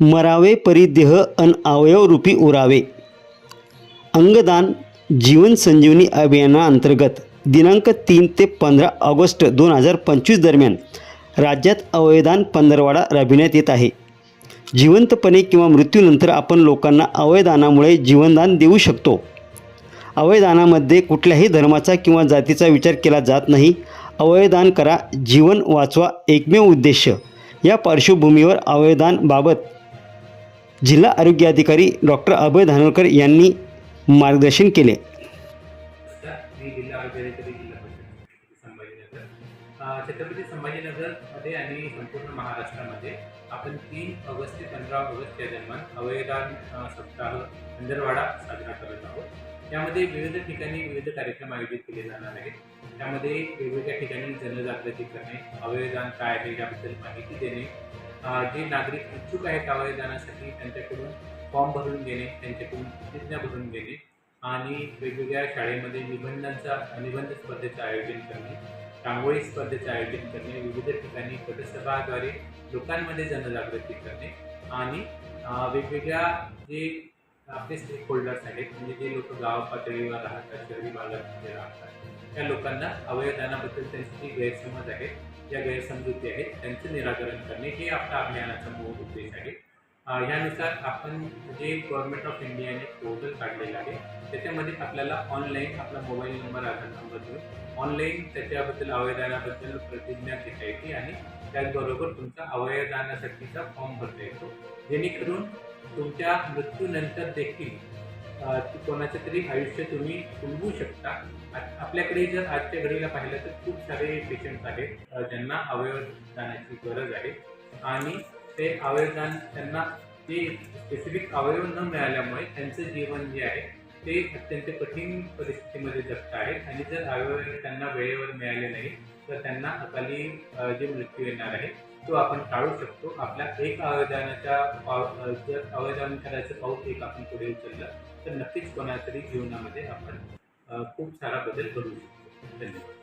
मरावे परिदेह अन अवयवरूपी उरावे. अंगदान जीवन संजीवनी अभियानाअंतर्गत दिनांक तीन ते पंधरा ऑगस्ट दोन हजार पंचवीस दरम्यान राज्यात अवयदान पंधरवाडा राबविण्यात येत आहे. जिवंतपणे किंवा मृत्यूनंतर आपण लोकांना अवयदानामुळे जीवनदान देऊ शकतो. अवयदानामध्ये कुठल्याही धर्माचा किंवा जातीचा विचार केला जात नाही. अवयदान करा जीवन वाचवा एकमेव उद्देश. या पार्श्वभूमीवर अवयदानबाबत जिल्हा आरोग्य अधिकारी डॉक्टर अभय धानोरकर यांनी मार्गदर्शन केले. जिल्हा छत्रपती संभाजीनगरमध्ये आणि संपूर्ण महाराष्ट्रामध्ये आपण तीन ऑगस्ट ते पंधरा ऑगस्ट या दरम्यान अवयदान सप्ताह पंधरवाडा साजरा करत आहोत. त्यामध्ये विविध ठिकाणी विविध कार्यक्रम आयोजित केले जाणार आहेत. त्यामध्ये वेगवेगळ्या ठिकाणी जनजागृती करणे अवयदान काय आहे याबद्दल माहिती देणे जे नागरिक इच्छुक आहेत गावाला जाण्यासाठी त्यांच्याकडून फॉर्म भरून घेणे त्यांच्याकडून प्रतिज्ञा भरून घेणे आणि वेगवेगळ्या शाळेमध्ये निबंधांचा निबंध स्पर्धेचं आयोजन करणे रांगोळी स्पर्धेचं आयोजन करणे विविध ठिकाणी पथसभाद्वारे लोकांमध्ये जनजागृती करणे आणि वेगवेगळ्या जे आपले स्टेक होल्डर्स आहेत. म्हणजे जे लोक गाव पातळीवर राहतात शहरी भागात जे राहतात. त्या लोकांना अवयदानाबद्दल त्यांचे जे गैरसमज आहेत ज्या गैरसमजुती आहेत त्यांचं निराकरण करणे हे आपल्या अभियानाचा मूळ उद्देश आहे. ह्यानुसार आपण जे गव्हर्नमेंट ऑफ इंडियाने पोर्टल काढलेलं आहे त्याच्यामध्ये आपल्याला ऑनलाईन आपला मोबाईल नंबर आधार नंबर देऊन ऑनलाईन त्याच्याबद्दल अवयदानाबद्दल प्रतिज्ञा घेता येते आणि त्याचबरोबर तुमचा अवयदानासाठीचा फॉर्म भरता येतो. जेणेकरून तुमच्या मृत्यूनंतर देखील कोणाचं तरी आयुष्य तुम्ही फुलवू शकता. आपल्याकडे जर आजच्या घडीला पाहिलं तर खूप सारे पेशंट्स आहेत ज्यांना अवयवदानाची गरज आहे. आणि ते अवयवदान त्यांना ते स्पेसिफिक अवयव न मिळाल्यामुळे त्यांचं जीवन जे आहे ते अत्यंत कठीण परिस्थितीमध्ये जगत आहेत. आणि जर अवयव त्यांना वेळेवर मिळाले नाही तर त्यांना अकाली जे मृत्यू येणार आहे तो आपण टाळू शकतो. आपल्या एक अवयदानाच्या पाव जर अवयदान करायचं पाऊस एक आपण पुढे उचललं तर नक्कीच कोणातरी जीवनामध्ये आपण खूप सारा बदल करू शकतो. धन्यवाद.